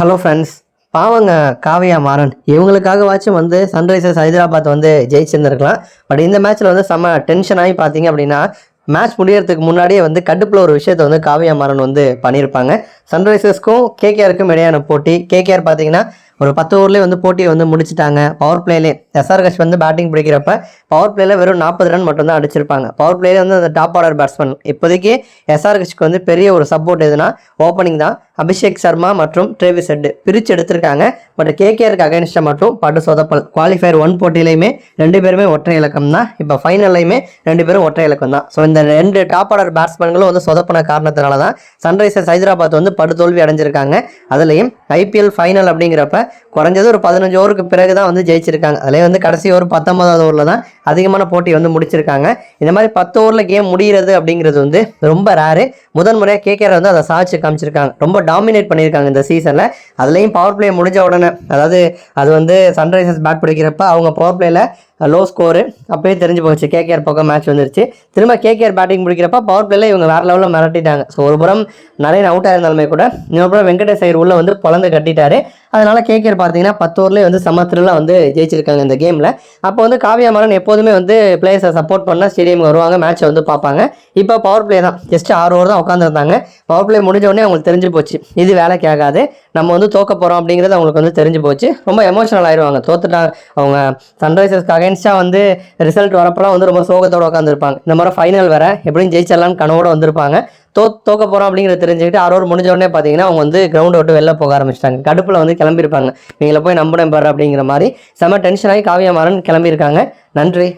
Hello friends பாவங்க காவியா மாறன். இவங்களுக்காகவாச்சும் வந்து Sunrisers Hyderabad வந்து ஜெயிச்சிருந்திருக்கலாம். பட் இந்த மேட்ச்சில் வந்து செம்ம டென்ஷன் ஆகி பார்த்தீங்க அப்படின்னா மேட்ச் முடியறதுக்கு முன்னாடியே வந்து கடுப்பில் ஒரு விஷயத்தை வந்து காவியா மாறன் வந்து பண்ணியிருப்பாங்க. சன்ரைசர்ஸ்க்கும் கேகேஆருக்கும் இடையான போட்டி. கேகேஆர் பார்த்தீங்கன்னா ஒரு பத்து ஓவர்லேயே வந்து போட்டியை வந்து முடிச்சிட்டாங்க. பவர் பிளேலே எஸ்ஆர்கஷ் வந்து பேட்டிங் பிடிக்கிறப்ப பவர் பிளேல வெறும் நாற்பது ரன் மட்டும்தான் அடிச்சிருப்பாங்க. பவர் பிளேல வந்து அந்த டாப் ஆர்டர் பேட்ஸ்மேன் இப்போதைக்கு எஸ்ஆர்கஷ்க்கு வந்து பெரிய ஒரு சப்போர்ட் எதுனா ஓப்பனிங் தான். அபிஷேக் சர்மா மற்றும் ட்ரேவிஸ் ஹெட் பிரித்து எடுத்திருக்காங்க. பட் கேகேஆருக்கு அகைன்ஸ்டாக மட்டும் பட்டு சொதப்பல். குவாலிஃபயர் ஒன் போட்டியிலையுமே ரெண்டு பேருமே ஒற்றை இலக்கம் தான். இப்போ ஃபைனல்லையுமே ரெண்டு பேரும் ஒற்றை இலக்கம் தான். ஸோ இந்த ரெண்டு டாப் ஆர்டர் பேட்ஸ்மேன்களும் வந்து சொதப்பின காரணத்தினால தான் சன்ரைசர்ஸ் ஹைதராபாத் வந்து படுதோல்வி அடைஞ்சிருக்காங்க. அதுலேயும் ஐபிஎல் ஃபைனல் அப்படிங்கிறப்ப குறைஞ்சது ஒரு பதினஞ்சு ஓவருக்கு பிறகு தான் வந்து ஜெயிச்சிருக்காங்க. அதிலே வந்து கடைசி ஒரு பத்தொன்பதாவது ஓவரில் தான் அதிகமான போட்டி வந்து முடிச்சிருக்காங்க. இந்த மாதிரி பத்து ஓவரில் கேம் முடிகிறது அப்படிங்கிறது வந்து ரொம்ப ரேரு முதன் முறையாக கேகேஆர் வந்து அதை சாதிச்சு காமிச்சிருக்காங்க. ரொம்ப டாமினேட் பண்ணியிருக்காங்க இந்த சீசனில் அதுலேயும் பவர் பிளே முடிஞ்ச உடனே அதாவது அது வந்து சன்ரைசர்ஸ் பேட் பிடிக்கிறப்ப அவங்க பவர் பிளேயில் லோ ஸ்கோரு அப்பயே தெரிஞ்சு போச்சு. கேகேஆர் பக்கம் மேட்ச் வந்துருச்சு. திரும்ப கேகேஆர் பேட்டிங் பிடிக்கிறப்ப பவர் பிளேல இவங்க வேறு லெவலில் மிரட்டிட்டாங்க. ஸோ ஒரு புறம் நிறைய அவுட் ஆயிருந்தாலுமே கூட இன்னொரு புறம் வெங்கடேஷ் ஐயர் உள்ள வந்து பொழந்து கட்டிட்டாரு. அதனால கேகேஆர் பார்த்தீங்கன்னா பத்து ஓவர்லேயே வந்து சமத்திரலாம் வந்து ஜெயிச்சிருக்காங்க இந்த கேமில் அப்போ வந்து காவியா எப்போ எப்போதுமே வந்து பிளேயர்ஸை சப்போர்ட் பண்ணால் ஸ்டேடியம் வருவாங்க மேட்ச்சை வந்து பார்ப்பாங்க. இப்போ பவர் பிளே தான். ஜஸ்ட் ஆறு ஓவர் தான் உட்காந்துருந்தாங்க பவர் பிளே முடிஞ்ச உடனே அவங்களுக்கு தெரிஞ்சு போச்சு. இது வேலைக்கு ஆகாது. நம்ம வந்து தோக்க போகிறோம் அப்படிங்கிறது அவங்களுக்கு வந்து தெரிஞ்சு போச்சு. ரொம்ப எமோஷனல் ஆயிடுவாங்க தோத்துட்டாங்க அவங்க சன்ரைசர்ஸ்க்கு அகைன்ஸ்டாக வந்து ரிசல்ட் வரப்பெல்லாம் வந்து ரொம்ப சோகத்தோட உட்காந்துருப்பாங்க இந்த மாதிரி ஃபைனல் வேறு. எப்படியும் ஜெயிச்சிடலாம்னு கனவோடு வந்திருப்பாங்க. தோ தோக்க போகிறோம் அப்படிங்கிறத தெரிஞ்சுக்கிட்டு ஆறு ஓவர் முடிஞ்ச உடனே பார்த்தீங்கன்னா அவங்க வந்து கிரவுண்ட் விட்டு வெளில போக ஆரம்பிச்சிட்டாங்க. கடுப்பில் வந்து கிளம்பியிருப்பாங்க. நீங்களை போய் நம்பினேன் பாரு அப்படிங்கிற மாதிரி செம டென்ஷன் ஆகி காவியா மாறன் கிளம்பியிருக்காங்க. நன்றி.